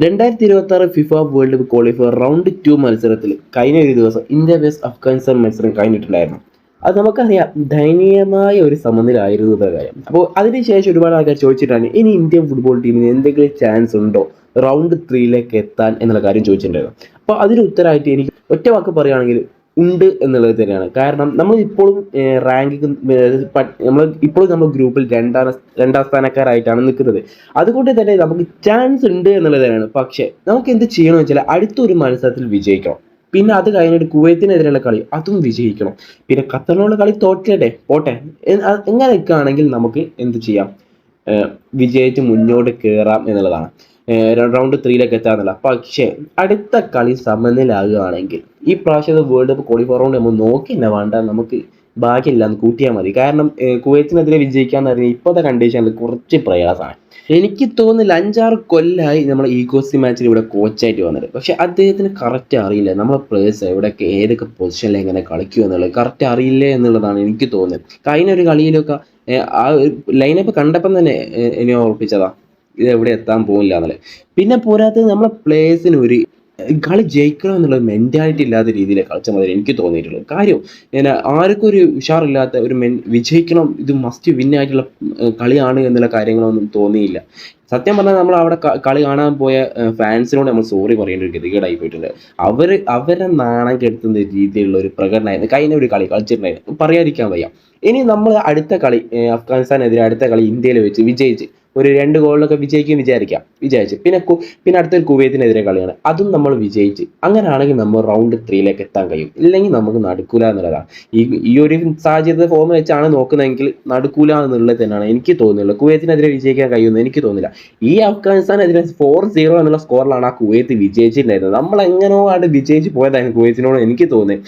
രണ്ടായിരത്തി ഇരുപത്തി ആറ് FIFA World Cup qualifier round two മത്സരത്തിൽ കഴിഞ്ഞ ഒരു ദിവസം ഇന്ത്യ വേഴ്സ് അഫ്ഗാനിസ്ഥാൻ മത്സരം കഴിഞ്ഞിട്ടുണ്ടായിരുന്നു. അത് നമുക്കറിയാം ദയനീയമായ ഒരു സമനിലായിരുന്നു കാര്യം. അപ്പോൾ അതിനുശേഷം ഒരുപാട് ആൾക്കാർ ചോദിച്ചിട്ടാണ് ഇനി ഇന്ത്യൻ ഫുട്ബോൾ ടീമിന് എന്തെങ്കിലും ചാൻസ് ഉണ്ടോ? റൗണ്ട് ത്രീയിലേക്ക് എത്താൻ എന്നുള്ള കാര്യം ചോദിച്ചിട്ടുണ്ടായിരുന്നു. അപ്പോൾ അതിന് ഉത്തരമായിട്ട് എനിക്ക് ഒറ്റ വാക്ക് പറയുകയാണെങ്കിൽ ഉണ്ട് എന്നുള്ളത് തന്നെയാണ്. കാരണം നമ്മൾ ഇപ്പോഴും റാങ്കിങ് നമ്മൾ ഇപ്പോഴും നമ്മൾ ഗ്രൂപ്പിൽ രണ്ടാം രണ്ടാം സ്ഥാനക്കാരായിട്ടാണ് നിൽക്കുന്നത്. അതുകൊണ്ട് തന്നെ നമുക്ക് ചാൻസ് ഉണ്ട് എന്നുള്ളത് തന്നെയാണ്. പക്ഷേ നമുക്ക് എന്ത് ചെയ്യണമെന്ന് വെച്ചാൽ അടുത്തൊരു മത്സരത്തിൽ വിജയിക്കണം. പിന്നെ അത് കഴിഞ്ഞിട്ട് കുവൈത്തിനെതിരെയുള്ള കളി അതും വിജയിക്കണം. പിന്നെ ഖത്തറിനുള്ള കളി തോറ്റേ പോട്ടെ. എങ്ങനെ നിൽക്കുകയാണെങ്കിൽ നമുക്ക് എന്ത് ചെയ്യാം? വിജയിച്ച് മുന്നോട്ട് കയറാം എന്നുള്ളതാണ്. റൗണ്ട് ത്രീയിലേക്ക് എത്താന്നുള്ള പക്ഷേ അടുത്ത കളി സമനിലാകുകയാണെങ്കിൽ ഈ പ്രാവശ്യത്തെ വേൾഡ് കപ്പ് ക്വാളിഫയർ റൗണ്ട് നമ്മൾ നോക്കി തന്നെ വേണ്ട നമുക്ക് ഭാഗ്യമില്ല എന്ന് കൂട്ടിയാൽ മതി. കാരണം കുവൈത്തിനെതിരെ വിജയിക്കാന്ന് പറഞ്ഞാൽ ഇപ്പോഴത്തെ കണ്ടീഷനിൽ കുറച്ച് പ്രയാസമാണ്. എനിക്ക് തോന്നുന്നില്ല അഞ്ചാറ് കൊല്ലമായി നമ്മൾ ഈഗോസി മാച്ചിൽ ഇവിടെ കോച്ചായിട്ട് വന്നത് പക്ഷെ അദ്ദേഹത്തിന് കറക്റ്റ് അറിയില്ല. നമ്മളെ പ്ലേയേഴ്സ് എവിടെയൊക്കെ ഏതൊക്കെ പൊസിഷനിൽ എങ്ങനെ കളിക്കുക എന്നുള്ളത് കറക്റ്റ് അറിയില്ലേ എന്നുള്ളതാണ് എനിക്ക് തോന്നുന്നത്. കഴിഞ്ഞ ഒരു കളിയിലൊക്കെ ആ ലൈനപ്പ് കണ്ടപ്പം തന്നെ എന്നെ ഓർപ്പിച്ചതാ. ഇത് എവിടെ എത്താൻ പോകില്ല എന്നുള്ളത് പിന്നെ പോരാത്തത് നമ്മളെ പ്ലേയേഴ്സിന് ഒരു കളി ജയിക്കണം എന്നുള്ള മെന്റാലിറ്റി ഇല്ലാത്ത രീതിയിലെ കളിച്ച മതി എനിക്ക് തോന്നിയിട്ടുള്ളത്. കാര്യം ഞാൻ ആർക്കും ഒരു ഉഷാറില്ലാത്ത ഒരു മെൻ വിജയിക്കണം ഇത് മസ്റ്റ് വിൻ ആയിട്ടുള്ള കളിയാണ് എന്നുള്ള കാര്യങ്ങളൊന്നും തോന്നിയില്ല. സത്യം പറഞ്ഞാൽ നമ്മൾ അവിടെ കളി കാണാൻ പോയ ഫാൻസിനോട് നമ്മൾ സോറി പറയേണ്ട ഒരു ഗതികേടായി പോയിട്ടുണ്ട്. അവർ അവരെ നാണം കെടുത്തുന്ന രീതിയിലുള്ള ഒരു പ്രകടനമായിരുന്നു. കഴിഞ്ഞ ഒരു കളി കളിച്ചിട്ടുണ്ടായിരുന്നു. പറയാതിരിക്കാൻ വയ്യ. ഇനി നമ്മൾ അടുത്ത കളി അഫ്ഗാനിസ്ഥാനെതിരെ അടുത്ത കളി ഇന്ത്യയിൽ വെച്ച് വിജയിച്ച് ഒരു രണ്ട് ഗോളിലൊക്കെ വിജയിക്കും വിചാരിക്കാം. വിചാരിച്ച്. പിന്നെ പിന്നെ അടുത്തൊരു കുവൈത്തിനെതിരെ കളിയാണ്. അതും നമ്മൾ വിജയിച്ച്. അങ്ങനെയാണെങ്കിൽ നമ്മൾ റൗണ്ട് ത്രീയിലേക്ക് എത്താൻ കഴിയും. ഇല്ലെങ്കിൽ നമുക്ക് നടക്കൂല എന്നുള്ളതാണ്. ഈ ഈ ഒരു സാഹചര്യത്തെ ഫോം വെച്ചാണ് നോക്കുന്നതെങ്കിൽ നടക്കൂല എന്നുള്ളത് തന്നെയാണ് എനിക്ക് തോന്നുന്നുള്ളത് കുവൈത്തിനെതിരെ വിജയിക്കാൻ കഴിയുമെന്ന് എനിക്ക് തോന്നുന്നില്ല. ഈ അഫ്ഗാനിസ്ഥാനെതിരെ ഫോർ സീറോ എന്നുള്ള സ്കോറിലാണ് ആ കുവൈത്ത് വിജയിച്ചിട്ടുണ്ടായിരുന്നത്. നമ്മൾ എങ്ങനെയോ ആണ് വിജയിച്ച് പോയതായിരുന്നു കുവൈത്തിനോട് എനിക്ക് തോന്നുന്നത്.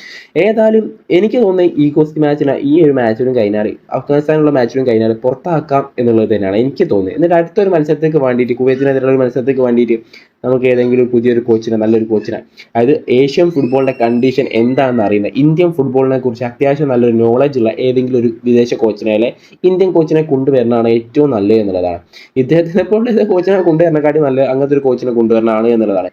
ഏതായാലും എനിക്ക് തോന്നുന്നത് ഈ കോസ്റ്റ് മാച്ചിന് ഈ ഒരു മാച്ചിനും കഴിഞ്ഞാൽ അഫ്ഗാനിസ്ഥാനുള്ള മാച്ചിനും കഴിഞ്ഞാൽ പുറത്താക്കാം എന്നുള്ളത് തന്നെയാണ് എനിക്ക് തോന്നുന്നത്. എന്നിട്ട് അടുത്തൊരു മത്സരത്തേക്ക് വേണ്ടിയിട്ട് കുവൈത്തിനെതിരെയുള്ള ഒരു മത്സരത്തേക്ക് വേണ്ടിയിട്ട് നമുക്ക് ഏതെങ്കിലും പുതിയൊരു കോച്ചിനെ നല്ലൊരു കോച്ചിനെ അതായത് ഏഷ്യൻ ഫുട്ബോളിന്റെ കണ്ടീഷൻ എന്താണെന്ന് അറിയുന്ന ഇന്ത്യൻ ഫുട്ബോളിനെ കുറിച്ച് അത്യാവശ്യം നല്ലൊരു നോളജ് ഉള്ള ഏതെങ്കിലും ഒരു വിദേശ കോച്ചിനെ അല്ലെ ഇന്ത്യൻ കോച്ചിനെ കൊണ്ടുവരണമാണ് ഏറ്റവും നല്ലത് എന്നുള്ളതാണ്. ഇദ്ദേഹത്തിനെ പോലെ കോച്ചിനെ കൊണ്ടുവരണക്കാട്ടി നല്ല അങ്ങനത്തെ ഒരു കോച്ചിനെ കൊണ്ടുവരണമാണ് എന്നുള്ളതാണ്.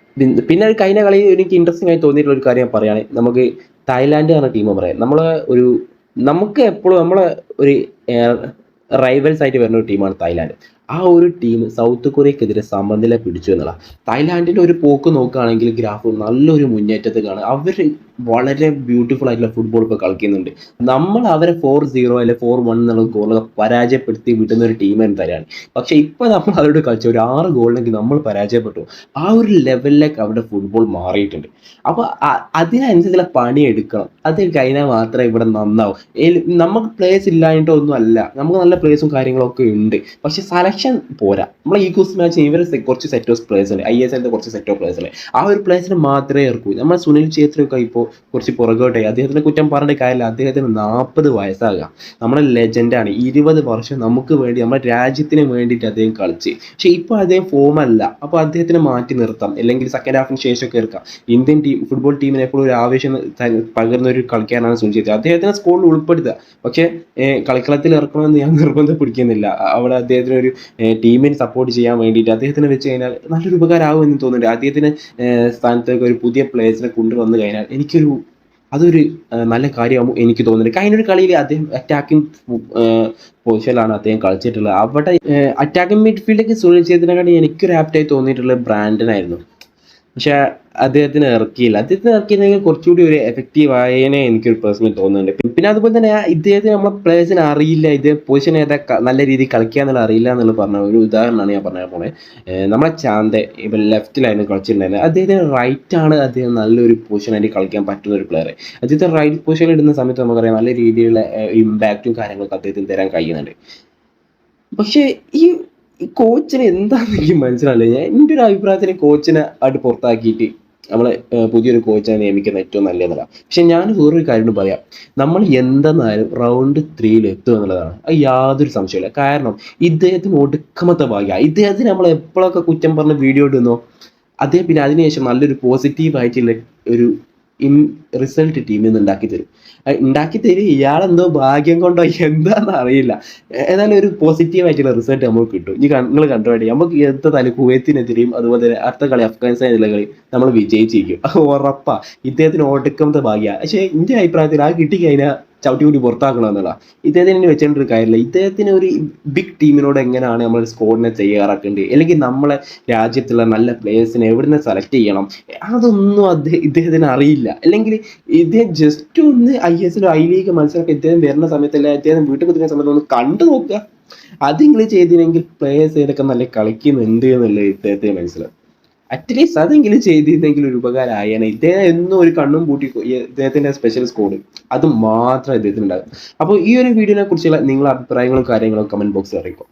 പിന്നെ ഒരു കഴിഞ്ഞ കളി എനിക്ക് ഇൻട്രസ്റ്റിംഗ് ആയി തോന്നിയിട്ടുള്ള ഒരു കാര്യം പറയുകയാണ് നമുക്ക് തായ്ലാന്റ് എന്ന ടീം പറയാം. നമ്മൾ ഒരു നമുക്ക് എപ്പോഴും നമ്മളെ ഒരു റൈവൽസ് ആയിട്ട് വരുന്ന ഒരു ടീമാണ് തായ്ലാന്റ് ആ ഒരു ടീം സൗത്ത് കൊറിയക്കെതിരെ സമനില പിടിച്ചു എന്നുള്ള തായ്ലാന്റിന്റെ ഒരു പോക്ക് നോക്കുകയാണെങ്കിൽ ഗ്രാഫ് നല്ലൊരു മുന്നേറ്റത്തെ കാണും. അവർ വളരെ ബ്യൂട്ടിഫുൾ ആയിട്ടുള്ള ഫുട്ബോൾ ഇപ്പോൾ കളിക്കുന്നുണ്ട്. നമ്മൾ അവരെ ഫോർ സീറോ അല്ലെ ഫോർ വൺ എന്നുള്ള ഗോളൊക്കെ പരാജയപ്പെടുത്തി വിടുന്ന ഒരു ടീം തരാണ് പക്ഷെ ഇപ്പോൾ നമ്മൾ അവരോട് കളിച്ച ഒരു ആറ് ഗോളിനെങ്കിൽ നമ്മൾ പരാജയപ്പെട്ടു. ആ ഒരു ലെവലിലേക്ക് അവരുടെ ഫുട്ബോൾ മാറിയിട്ടുണ്ട്. അപ്പോൾ അതിനനുസരിച്ചുള്ള പണി എടുക്കണം. അത് കഴിഞ്ഞാൽ മാത്രമേ ഇവിടെ നന്നാവും. നമുക്ക് പ്ലേസ് ഇല്ലായിട്ടൊന്നും അല്ല നമുക്ക് നല്ല പ്ലേസും കാര്യങ്ങളൊക്കെ ഉണ്ട്. പക്ഷെ സെലക്ഷൻ പോരാ. നമ്മളെ ഈ കുസ് മാച്ച് ഇവർ കുറച്ച് സെറ്റ് ഓഫ് പ്ലേയേഴ്സ് ഉണ്ട് ഐ എസ് എല്ലിന്റെ കുറച്ച് സെറ്റ് ഓഫ് ഉണ്ട് ആ ഒരു പ്ലേയേഴ്സിന് മാത്രമേ ഇറക്കൂ. നമ്മൾ സുനിൽ ഛേത്രിയൊക്കെ ഇപ്പോൾ കുറച്ച് പുറകോട്ടായി അദ്ദേഹത്തിന് കുറ്റം പറഞ്ഞിട്ട് കാര്യമില്ല. അദ്ദേഹത്തിന് നാൽപ്പത് വയസ്സാകാം. നമ്മുടെ ലെജൻഡാണ് ഇരുപത് വർഷം നമുക്ക് വേണ്ടി നമ്മുടെ രാജ്യത്തിന് വേണ്ടിയിട്ട് അദ്ദേഹം കളിച്ച്. പക്ഷേ ഇപ്പോൾ അദ്ദേഹം ഫോം അല്ല. അപ്പോൾ അദ്ദേഹത്തിനെ മാറ്റി നിർത്താം. അല്ലെങ്കിൽ സെക്കൻഡ് ഹാഫിന് ശേഷമൊക്കെ ഇറക്കാം. ഇന്ത്യൻ ടീം ഫുട്ബോൾ ടീമിന് എപ്പോഴും ഒരു ആവേശം പകർന്ന ഒരു കളിക്കാനാണ് സുനിൽ ഛേത്രി. അദ്ദേഹത്തിനെ സ്കൂളിൽ ഉൾപ്പെടുത്തുക. പക്ഷേ കളിക്കളത്തിൽ ഇറക്കണമെന്ന് ഞാൻ നിർബന്ധം പിടിക്കുന്നില്ല. അവിടെ അദ്ദേഹത്തിന് ഒരു ടീമിനെ സപ്പോർട്ട് ചെയ്യാൻ വേണ്ടിയിട്ട് അദ്ദേഹത്തിനെ വെച്ച് കഴിഞ്ഞാൽ നല്ലൊരു ഉപകാരമാകും എന്ന് തോന്നുന്നുണ്ട്. അദ്ദേഹത്തിന് സ്ഥാനത്തേക്ക് ഒരു പുതിയ പ്ലേയേഴ്സിനെ കൊണ്ടുവന്നു കഴിഞ്ഞാൽ എനിക്കൊരു അതൊരു നല്ല കാര്യമാകും എനിക്ക് തോന്നുന്നുണ്ട്. കഴിഞ്ഞ ഒരു കളിയിൽ അദ്ദേഹം അറ്റാക്കിംഗ് പൊസിഷനിലാണ് അദ്ദേഹം കളിച്ചിട്ടുള്ളത്. അവിടെ അറ്റാക്കിംഗ് മിഡ്ഫീൽഡിലേക്ക് സുനിൽ ചെയ്തതിനെക്കാട്ടി എനിക്കൊരു ആപ്റ്റായി തോന്നിയിട്ടുള്ളത് ബ്രാൻഡനായിരുന്നു പക്ഷെ അദ്ദേഹത്തിന് ഇറക്കിയില്ല. അദ്ദേഹത്തിന് ഇറക്കിയിരുന്നെങ്കിൽ കുറച്ചുകൂടി ഒരു എഫക്റ്റീവ് ആയേനെ എനിക്കൊരു പേഴ്സണൽ തോന്നുന്നുണ്ട്. പിന്നെ അതുപോലെ തന്നെ ഇദ്ദേഹത്തിന് നമ്മളെ പ്ലേയേഴ്സിന് അറിയില്ല. ഇദ്ദേഹം പൊസിഷൻ ഏതാ നല്ല രീതിയിൽ കളിക്കുക എന്നുള്ള അറിയില്ല എന്നുള്ള പറഞ്ഞ ഒരു ഉദാഹരണമാണ് ഞാൻ പറഞ്ഞ ഏഹ് നമ്മളെ ചാന്തെ ഇപ്പം ലെഫ്റ്റിലായിരുന്നു കളിച്ചിട്ടുണ്ടായിരുന്നത് അദ്ദേഹത്തിന് റൈറ്റ് ആണ് അദ്ദേഹം നല്ലൊരു പൊസിഷനായിട്ട് കളിക്കാൻ പറ്റുന്ന ഒരു പ്ലെയർ അദ്ദേഹത്തെ റൈറ്റ് പൊസിഷനിൽ ഇടുന്ന സമയത്ത് നമുക്കറിയാം നല്ല രീതിയിലുള്ള ഇമ്പാക്റ്റും കാര്യങ്ങളൊക്കെ അദ്ദേഹത്തിന് തരാൻ കഴിയുന്നുണ്ട്. പക്ഷേ ഈ കോച്ചിന് എന്താണെന്ന് എനിക്ക് മനസ്സിലാവില്ല ഞാൻ എന്റെ ഒരു അഭിപ്രായത്തിന് കോച്ചിനെ ആയിട്ട് പുറത്താക്കിയിട്ട് നമ്മളെ പുതിയൊരു കോച്ചിനെ നിയമിക്കുന്ന ഏറ്റവും നല്ലതല്ല പക്ഷെ ഞാൻ വേറൊരു കാര്യം പറയാം. നമ്മൾ എന്തെന്നാലും റൗണ്ട് ത്രീയിൽ എത്തും എന്നുള്ളതാണ്. അത് യാതൊരു സംശയമില്ല കാരണം ഇദ്ദേഹത്തിന് ഒടുക്കമത്തെ ഭാഗ്യ ഇദ്ദേഹത്തിന് നമ്മൾ എപ്പോഴൊക്കെ കുറ്റം പറഞ്ഞ് വീഡിയോ ഇടുന്നോ അദ്ദേഹം പിന്നെ അതിനുശേഷം നല്ലൊരു പോസിറ്റീവ് ആയിട്ടുള്ള ഒരു ഇൻ റിസൾട്ട് ടീമിൽ നിന്ന് ഉണ്ടാക്കി തരും. ഉണ്ടാക്കി തരും ഇയാളെന്തോ ഭാഗ്യം കൊണ്ടോ എന്താണെന്ന് അറിയില്ല. ഏതായാലും ഒരു പോസിറ്റീവ് ആയിട്ടുള്ള റിസൾട്ട് നമുക്ക് കിട്ടും. ഇനി നിങ്ങൾ കണ്ടുപിടി നമുക്ക് അടുത്ത തല കുവൈത്തിനെതിരെയും അതുപോലെ തന്നെ അടുത്ത കളി അഫ്ഗാനിസ്ഥാനെതിരെ കളി നമ്മൾ വിജയിച്ചിരിക്കും. ഉറപ്പാ. ഇദ്ദേഹത്തിന് ഓട്ടക്കമത്തെ ഭാഗ്യ. പക്ഷേ എന്റെ അഭിപ്രായത്തിൽ ആ കിട്ടിക്കഴിഞ്ഞാൽ ചവിട്ടി കൂടി പുറത്താക്കണം എന്നുള്ള ഇദ്ദേഹത്തിന് ഇനി ഒരു കാര്യമില്ല. ഇദ്ദേഹത്തിന് ഒരു ബിഗ് ടീമിനോട് എങ്ങനെയാണ് നമ്മൾ സ്കോഡിനെ തയ്യാറാക്കേണ്ടത്? അല്ലെങ്കിൽ നമ്മളെ രാജ്യത്തുള്ള നല്ല പ്ലേയേഴ്സിനെ എവിടുന്ന് സെലക്ട് ചെയ്യണം? അതൊന്നും അദ്ദേഹം ഇദ്ദേഹത്തിന് അറിയില്ല. അല്ലെങ്കിൽ ഇദ്ദേഹം ജസ്റ്റ് ഒന്ന് ഐ എസ് എല്ലോ ഐ ലീഗ് മത്സരമൊക്കെ ഇദ്ദേഹം വരുന്ന സമയത്തല്ല ഇദ്ദേഹം വീട്ടിൽ കുത്തുന്ന സമയത്ത് ഒന്ന് കണ്ടു നോക്കുക. അതെങ്കിലും ചെയ്തില്ലെങ്കിൽ പ്ലേയേഴ്സ് ഏതൊക്കെ നല്ല കളിക്കുന്നുണ്ട് എന്നുള്ളത് ഇദ്ദേഹത്തിന് മനസ്സിലാവും. അറ്റ്ലീസ്റ്റ് അതെങ്കിലും ചെയ്തിരുന്നെങ്കിൽ ഒരു ഉപകാരമായേനെ ഇദ്ദേഹം എന്നും ഒരു കണ്ണും പൂട്ടി ഇദ്ദേഹത്തിന്റെ സ്പെഷ്യൽ സ്കോഡ് അത് മാത്രം ഇദ്ദേഹത്തിന് ഉണ്ടാകും അപ്പോൾ ഈ ഒരു വീഡിയോനെ കുറിച്ചുള്ള നിങ്ങളുടെ അഭിപ്രായങ്ങളും കാര്യങ്ങളും കമന്റ് ബോക്സിൽ അറിയിക്കും.